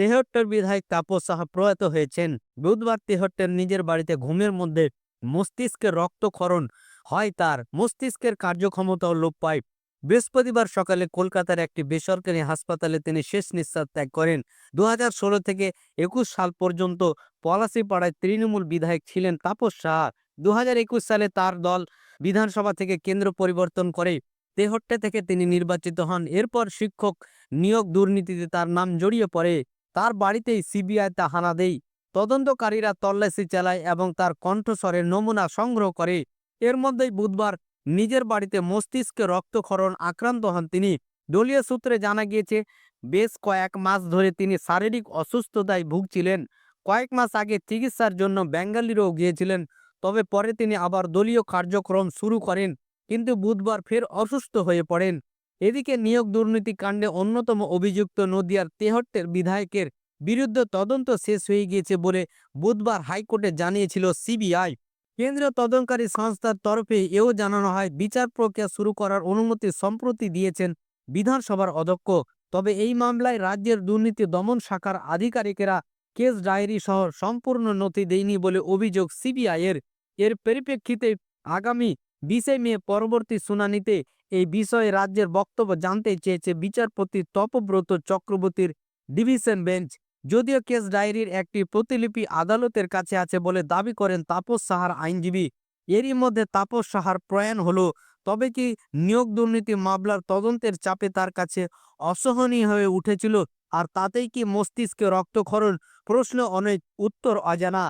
তেহট্টের বিধায়ক তাপস সাহা প্রয়াত হয়েছেন। বুধবার তেহট্টের নিজের বাড়িতে ঘুমের মধ্যে মস্তিষ্কের রক্তক্ষরণ হয় তার মস্তিষ্কের কার্যক্ষমতাও লোপ পায়। বৃহস্পতিবার সকালে কলকাতার একটি বেসরকারি হাসপাতালে তিনি শেষ নিঃশ্বাস ত্যাগ করেন। দুহাজার ষোলো থেকে একুশ সাল পর্যন্ত পলাশিপাড়ায় তৃণমূল বিধায়ক ছিলেন তাপস সাহা। দু হাজার একুশ সালে তার দল বিধানসভা থেকে কেন্দ্র পরিবর্তন করে তেহট্টে থেকে তিনি নির্বাচিত হন। এরপর শিক্ষক নিয়োগ দুর্নীতিতে তার নাম জড়িয়ে পড়ে। তার বাড়িতেই সিবিআই তা হানা দেয় তদন্তকারীরা তল্লাশি চালায় এবং তার কণ্ঠস্বরের নমুনা সংগ্রহ করে। এর মধ্যেই বুধবার নিজের বাড়িতে মস্তিষ্কে রক্তক্ষরণ আক্রান্ত হন তিনি। দলীয় সূত্রে জানা গিয়েছে, বেশ কয়েক মাস ধরে তিনি শারীরিক অসুস্থতায় ভুগছিলেন। কয়েক মাস আগে চিকিৎসার জন্য বেঙ্গালুরুও গিয়েছিলেন, তবে পরে তিনি আবার দলীয় কার্যক্রম শুরু করেন, কিন্তু বুধবার ফের অসুস্থ হয়ে পড়েন। এদিকে নিয়োগ দুর্নীতি কাণ্ডে অন্যতম অভিযুক্ত নদিয়ার তেহট্টের বিধায়কের বিরুদ্ধে তদন্ত শেষ হয়ে গিয়েছে বলে বুধবার হাইকোর্টে জানিয়েছিল সিবিআই। কেন্দ্রীয় তদন্তকারী সংস্থার তরফে এও জানানো হয়, বিচার প্রক্রিয়া শুরু করার অনুমতি সম্প্রতি দিয়েছেন বিধানসভার অধ্যক্ষ। তবে এই মামলায় রাজ্যের দুর্নীতি দমন শাখার আধিকারিকেরা কেস ডায়েরি সহ সম্পূর্ণ নথি দেয়নি বলে অভিযোগ সিবিআই এর এর পরিপ্রেক্ষিতে আগামী বিশে মে পরবর্তী শুনানিতে এই বিষয়ে রাজ্যের বক্তব্য জানতে চেয়েছে বিচারপতি তপব্রত চক্রবর্তীর ডিভিশন বেঞ্চ। যদিও কেস ডায়েরির একটি প্রতিলিপি আদালতের কাছে আছে বলে দাবি করেন তাপস সাহার আইনজীবী, এরই মধ্যে তাপস সাহার প্রয়াণ হলো। তবে কি নিয়োগ দুর্নীতি মামলার তদন্তের চাপে তার কাছে অসহনীয় হয়ে উঠেছিল? আর তাতেই কি মস্তিষ্কে রক্তক্ষরণ? প্রশ্ন অনেক, উত্তর অজানা।